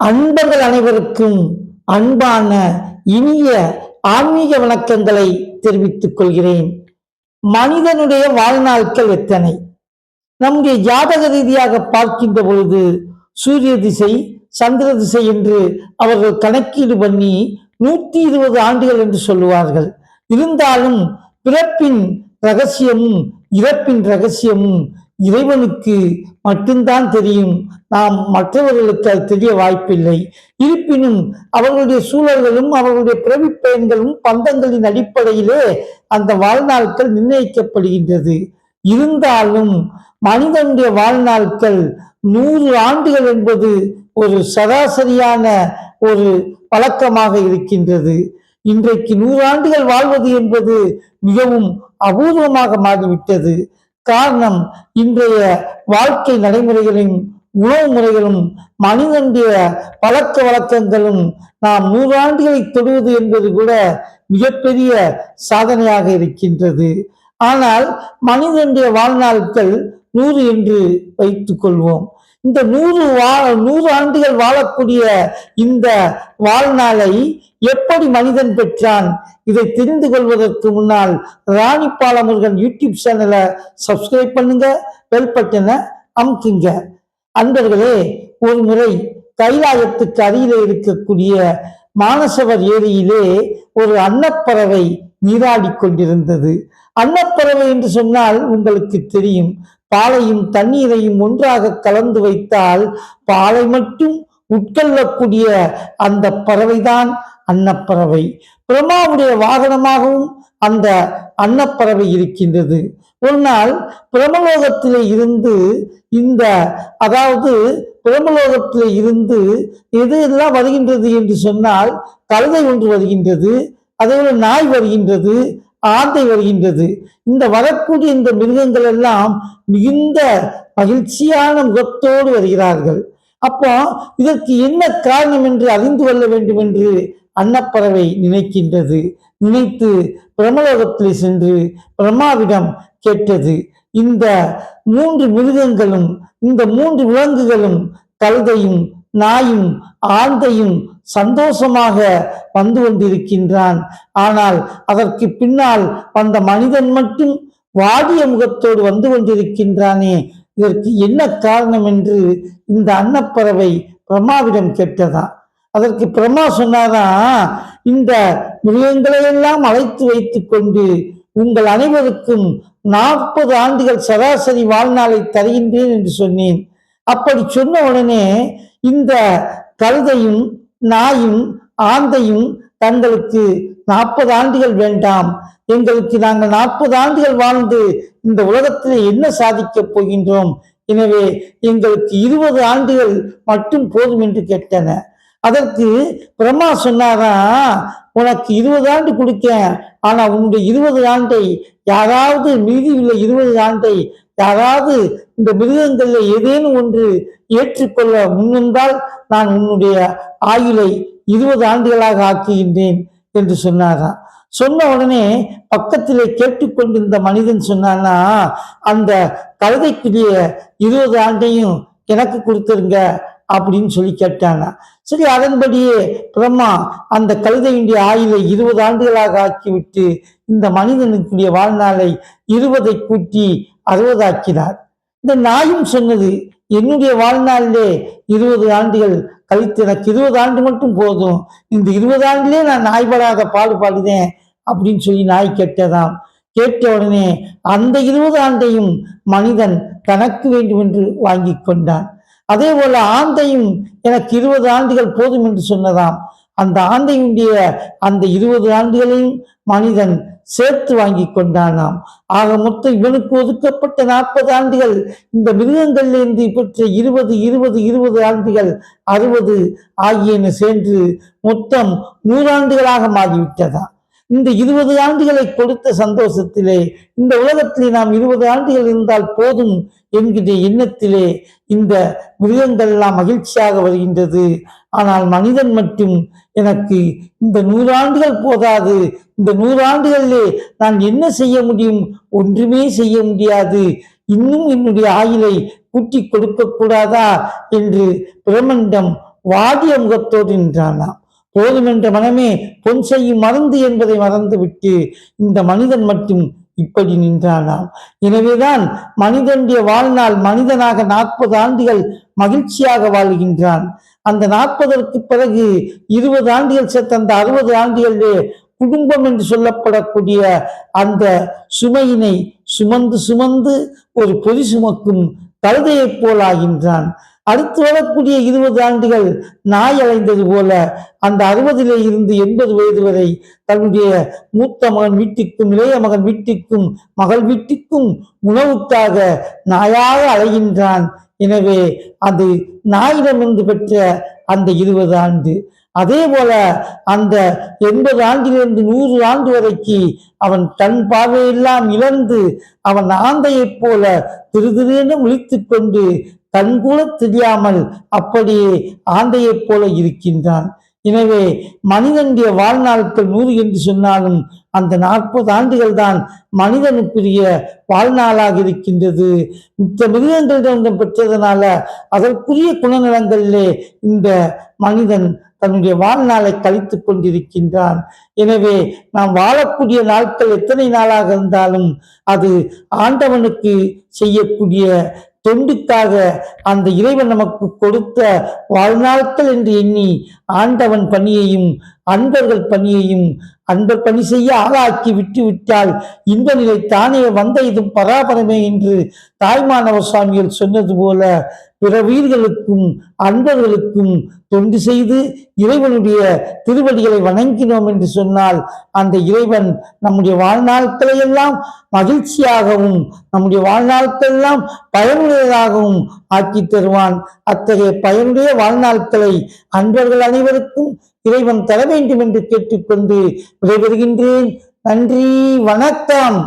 அன்பர்கள் அனைவருக்கும் அன்பான இனிய ஆன்மீக வணக்கங்களை தெரிவித்துக் கொள்கிறேன். மனிதனுடைய வாழ்நாட்கள் எத்தனை? நம்முடைய ஜாதக ரீதியாக பார்க்கின்ற பொழுது சூரிய திசை சந்திர திசை என்று அவர்கள் கணக்கீடு பண்ணி நூற்றி இருபது ஆண்டுகள் என்று சொல்லுவார்கள். இருந்தாலும் பிறப்பின் ரகசியமும் இறப்பின் ரகசியமும் இறைவனுக்கு மட்டும்தான் தெரியும். நாம் மற்றவர்களுக்கு அது தெரிய வாய்ப்பில்லை. இருப்பினும் அவர்களுடைய சூழல்களும் அவர்களுடைய பிறவி பயன்களும் பந்தங்களின் அடிப்படையிலே அந்த வாழ்நாட்கள் நிர்ணயிக்கப்படுகின்றது. இருந்தாலும் மனிதனுடைய வாழ்நாட்கள் நூறு ஆண்டுகள் என்பது ஒரு சராசரியான ஒரு பழக்கமாக இருக்கின்றது. இன்றைக்கு நூறு ஆண்டுகள் வாழ்வது என்பது மிகவும் அபூர்வமாக மாறிவிட்டது. காரணம் இன்றைய வாழ்க்கை நடைமுறைகளின் உணவு முறைகளும் மனிதனுடைய பழக்க வழக்கங்களும் நாம் நூறாண்டுகளை தொடுவது என்பது கூட மிகப்பெரிய சாதனையாக இருக்கின்றது. ஆனால் மனிதனுடைய வாழ்நாட்கள் நூறு என்று வைத்துக் கொள்வோம். இந்த நூறு வா நூறு ஆண்டுகள் வாழக்கூடிய இந்த வாழ்நாளை எப்படி மனிதன் பெற்றான்? இதை தெரிந்து கொள்வதற்கு முன்னால் ராணி பாலமுருகன் யூடியூப் சேனலை சப்ஸ்கிரைப் பண்ணுங்க பெல் பட்டனை அமுக்குங்க. அன்பர்களே ஒரு முறை கைலாயத்துக்கு அருகிலே இருக்கக்கூடிய மானசவர் ஏரியிலே ஒரு அன்னப்பறவை நீராடி கொண்டிருந்தது. அன்னப்பறவை என்று சொன்னால் உங்களுக்கு தெரியும். பாலையும் தண்ணீரையும் ஒன்றாக கலந்து வைத்தால் பாலை மட்டும் உட்கொள்ளக்கூடிய அந்த பறவைதான். அன்னப்பறவை. பிரம்மாவுடைய வாகனமாகவும் அந்த அன்னப்பறவை இருக்கின்றது. ஒரு நாள் பிரமலோகத்திலே இருந்து இந்த அதாவது பிரமலோகத்திலே இருந்து எது எல்லாம் வருகின்றது என்று சொன்னால் கழுதை ஒன்று வருகின்றது அதேபோல நாய் வருகின்றது ஆந்தை வருகின்றது. இந்த வரக்கூடிய இந்த மிருகங்கள் எல்லாம் மிகுந்த மகிழ்ச்சியான முகத்தோடு வருகிறார்கள். அப்போ இதற்கு என்ன காரணம் என்று அறிந்து கொள்ள வேண்டும் என்று அன்னப்பறவை நினைக்கின்றது. நினைத்து பிரமலோகத்தில் சென்று பிரம்மாவிடம் கேட்டது. இந்த மூன்று மிருகங்களும் இந்த மூன்று விலங்குகளும் கழுதையும் நாயும் ஆந்தையும் சந்தோஷமாக வந்து கொண்டிருக்கின்றான். ஆனால் அதற்கு பின்னால் வந்த மனிதன் மட்டும் வாடிய முகத்தோடு வந்து கொண்டிருக்கின்றானே. இதற்கு என்ன காரணம் என்று இந்த அன்னப்பறவை பிரம்மாவிடம் கேட்டதா? அதற்கு பிரம்மா சொன்னாதான் இந்த மிருகங்களையெல்லாம் அழைத்து வைத்துக் கொண்டு உங்கள் அனைவருக்கும் நாற்பது ஆண்டுகள் சராசரி வாழ்நாளை தருகின்றேன் என்று சொன்னேன். அப்படி சொன்ன உடனே இந்த கழுதையும் நாயும் ஆந்தையும் தங்களுக்கு நாற்பது ஆண்டுகள் வேண்டாம். எங்களுக்கு நாங்கள் நாற்பது ஆண்டுகள் வாழ்ந்து இந்த உலகத்தில் என்ன சாதிக்கப் போகின்றோம்? எனவே எங்களுக்கு இருபது ஆண்டுகள் மட்டும் போதும் என்று கேட்டன. அதற்கு பிரம்மா சொன்னாரா உனக்கு இருபது ஆண்டு கொடுக்கேன் ஆனால் உன்னுடைய இருபது ஆண்டை யாராவது மீதி உள்ள இருபது ஆண்டை யாராவது இந்த மிருகங்களில் ஏதேனும் ஒன்று ஏற்றுக்கொள்ள முன்வந்தால் நான் உன்னுடைய ஆயுளை இருபது ஆண்டுகளாக ஆக்குகின்றேன் என்று சொன்னாராம். சொன்ன உடனே பக்கத்திலே கேட்டுக்கொண்டிருந்த மனிதன் சொன்னான்னா அந்த கழுதைக்குரிய இருபது ஆண்டையும் எனக்கு கொடுத்துருங்க. அப்படின்னு சொல்லி கேட்டாங்க. சரி அதன்படியே பிரம்மா அந்த கழுதையினுடைய ஆயுளை இருபது ஆண்டுகளாக ஆக்கிவிட்டு இந்த மனிதனுக்குரிய வாழ்நாளை இருபதை கூட்டி அறுபதாக்கினார். இந்த நாயும் சொன்னது என்னுடைய வாழ்நாளிலே இருபது ஆண்டுகள் கழித்து எனக்கு இருபது ஆண்டு மட்டும் போதும். இந்த இருபது ஆண்டிலே நான் நாய்படாத பாடுபாடுதேன் அப்படின்னு சொல்லி நாய் கேட்டதாம். கேட்ட உடனே அந்த இருபது ஆண்டையும் மனிதன் தனக்கு வேண்டும் என்று வாங்கி கொண்டான். அதே போல ஆந்தையும் எனக்கு இருபது ஆண்டுகள் போதும் என்று சொன்னதாம். அந்த ஆந்தையுடைய அந்த இருபது ஆண்டுகளையும் மனிதன் சேர்த்து வாங்கி கொண்டானாம். ஆக மொத்தம் இவனுக்கு ஒதுக்கப்பட்ட நாற்பது ஆண்டுகள் இந்த மிருகங்களிலிருந்து பெற்ற இருபது இருபது இருபது ஆண்டுகள் அறுபது ஆகியன சேர்ந்து மொத்தம் நூறாண்டுகளாக மாறிவிட்டதா இந்த இருபது ஆண்டுகளை கொடுத்த சந்தோஷத்திலே இந்த உலகத்திலே நாம் இருபது ஆண்டுகள் இருந்தால் போதும் என்கிற எண்ணத்திலே இந்த மிருகங்கள் எல்லாம் மகிழ்ச்சியாக வருகின்றது. ஆனால் மனிதன் மட்டும் எனக்கு இந்த நூறாண்டுகள் போதாது இந்த நூறாண்டுகளிலே நான் என்ன செய்ய முடியும்? ஒன்றுமே செய்ய முடியாது. இன்னும் என்னுடைய ஆயிலை கூட்டி கொடுக்க கூடாதா? என்று பிரமண்டம் வாடிய முகத்தோடு நின்றானாம். போதும் என்ற மனமே பொன் செய்யும் மறந்து என்பதை மறந்துவிட்டு இந்த மனிதன் மட்டும் இப்படி நின்றானாம். எனவேதான் மனிதனுடைய வாழ்நாள் மனிதனாக நாற்பது ஆண்டுகள் மகிழ்ச்சியாக வாழ்கின்றான். அந்த நாற்பதற்கு பிறகு இருபது ஆண்டுகள் சேர்த்த அந்த அறுபது ஆண்டுகளிலே குடும்பம் என்று சொல்லப்படக்கூடிய அந்த சுமையினை சுமந்து சுமந்து ஒரு பொறி சுமக்கும் கழுதையைப் போல் ஆகின்றான் அடுத்து வரக்கூடிய இருபது ஆண்டுகள் நாய் அலைந்தது போல அந்த அறுபதிலே இருந்து எண்பது வயது வரை தன்னுடைய மூத்த மகன் வீட்டிற்கும் இளைய மகன் வீட்டிற்கும் மகள் வீட்டிற்கும் உணவுக்காக நாயாக அலைகின்றான். எனவே அது நாயிடமிருந்து பெற்ற அந்த இருபது ஆண்டு. அதே போல அந்த எண்பது ஆண்டிலிருந்து நூறு ஆண்டு வரைக்கு அவன் கண் பார்வையெல்லாம் இழந்து அவன் ஆந்தையைப் போல திருதிருன்னு விழித்துக் கொண்டு கண் கூட தெரியாமல் அப்படியே ஆந்தையைப் போல இருக்கின்றான். எனவே மனிதனுடைய வாழ்நாட்கள் நூறு என்று சொன்னாலும் அந்த நாற்பது ஆண்டுகள் தான் மனிதனுக்குரிய வாழ்நாளாக இருக்கின்றது. மித்த மிருகங்களிடம் பெற்றதனால அதற்குரிய குணநலங்களிலே இந்த மனிதன் தன்னுடைய வாழ்நாளை கழித்து கொண்டிருக்கின்றான். எனவே நாம் வாழக்கூடிய நாட்கள் எத்தனை நாளாக இருந்தாலும் அது ஆண்டவனுக்கு செய்யக்கூடிய தொண்டுக்காக அந்த இறைவன் நமக்கு கொடுத்த வாழ்நாட்கள் என்று எண்ணி ஆண்டவன் பணியையும் அன்பர்கள் பணியையும் அன்பர் பணி செய்ய ஆளாக்கி விட்டு விட்டால் இன்ப நிலை தானே வந்த இது பராபரமே என்று தாய்மானவ சுவாமிகள் சொன்னது போல பிற உயிர்களுக்கும் அன்பர்களுக்கும் தொண்டு செய்து இறைவனுடைய திருவடிகளை வணங்கினோம் என்று சொன்னால் அந்த இறைவன் நம்முடைய வாழ்நாட்களையெல்லாம் மகிழ்ச்சியாகவும் நம்முடைய வாழ்நாட்களெல்லாம் பயனுடையதாகவும் ஆக்கி தருவான். அத்தகைய பயனுடைய வாழ்நாட்களை அன்பர்கள் அனைவருக்கும் இறைவன் தர வேண்டும் என்று கேட்டுக்கொண்டு விடைபெறுகின்றேன். நன்றி வணக்கம்.